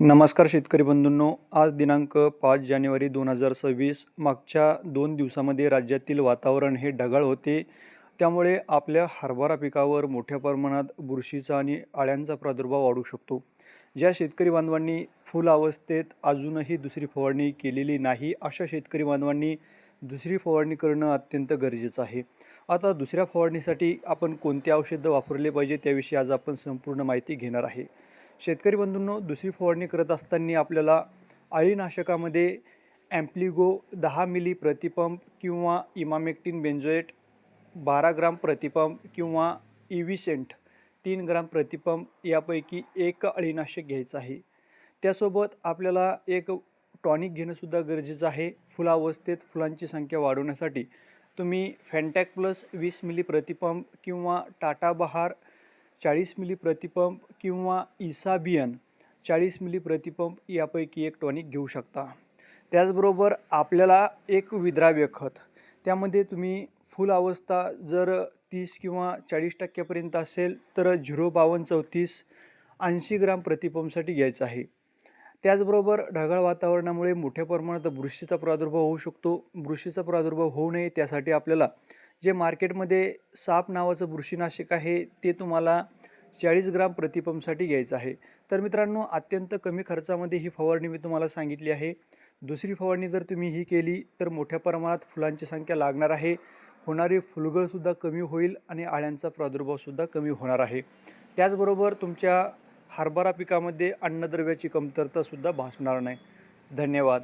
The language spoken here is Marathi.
नमस्कार शेतकरी बंधूंनो आज दिनांक पाच जानेवारी दोन हजार सव्वीस मागच्या दोन दिवसामध्ये राज्यातील वातावरण हे ढगाळ होते. त्यामुळे आपल्या हरभरा पिकावर मोठ्या प्रमाणात बुरशीचा आणि आळ्यांचा प्रादुर्भाव वाढू शकतो. ज्या शेतकरी बांधवांनी फुल अवस्थेत अजूनही दुसरी फवारणी केलेली नाही अशा शेतकरी बांधवांनी दुसरी फवारणी करणं अत्यंत गरजेचं आहे. आता दुसऱ्या फवारणीसाठी आपण कोणते औषधं वापरले पाहिजे त्याविषयी आज आपण संपूर्ण माहिती घेणार आहे. शेतकरी बंधूंनो दुसरी फवारणी करत असताना आपल्याला अळीनाशकामध्ये ॲम्प्लिगो दहा मिली प्रतिपंप किंवा इमामेक्टिन बेंजोएट बारा ग्राम प्रतिपंप किंवा इव्हिसेंट तीन ग्राम प्रतिपंप यापैकी एक अळीनाशक घ्यायचं आहे. त्यासोबत आपल्याला एक टॉनिक घेणंसुद्धा गरजेचं आहे. फुलावस्थेत फुलांची संख्या वाढवण्यासाठी तुम्ही फॅन्टॅक प्लस वीस मिली प्रतिपंप किंवा टाटा बहार चाळीस मिली प्रतिपंप किंवा इसाबियन चाळीस मिली प्रतिपंप यापैकी एक टॉनिक घेऊ शकता. त्याचबरोबर आपल्याला एक विद्राव्य खत. त्यामध्ये तुम्ही फुल अवस्था जर तीस किंवा चाळीस टक्क्यापर्यंत असेल तर झिरो बावन्न चौतीस ऐंशी ग्राम प्रतिपंपसाठी घ्यायचं आहे. त्याचबरोबर ढगाळ वातावरणामुळे मोठ्या प्रमाणात बुरशीचा प्रादुर्भाव होऊ शकतो. बुरशीचा प्रादुर्भाव होऊ नये त्यासाठी आपल्याला जे मार्केटमध्ये साप नावाचं बुरशीनाशक आहे ते तुम्हाला चाळीस ग्राम प्रतिपंपसाठी घ्यायचं आहे. तर मित्रांनो अत्यंत कमी खर्चामध्ये ही फवारणी मी तुम्हाला सांगितली आहे. दुसरी फवारणी जर तुम्ही ही केली तर मोठ्या प्रमाणात फुलांची संख्या लागणार आहे. होणारी फुलगळसुद्धा कमी होईल आणि आळ्यांचा प्रादुर्भावसुद्धा कमी होणार आहे. त्याचबरोबर तुमच्या हरभरा पिकामध्ये अन्नद्रव्याची कमतरतासुद्धा भासणार नाही. धन्यवाद.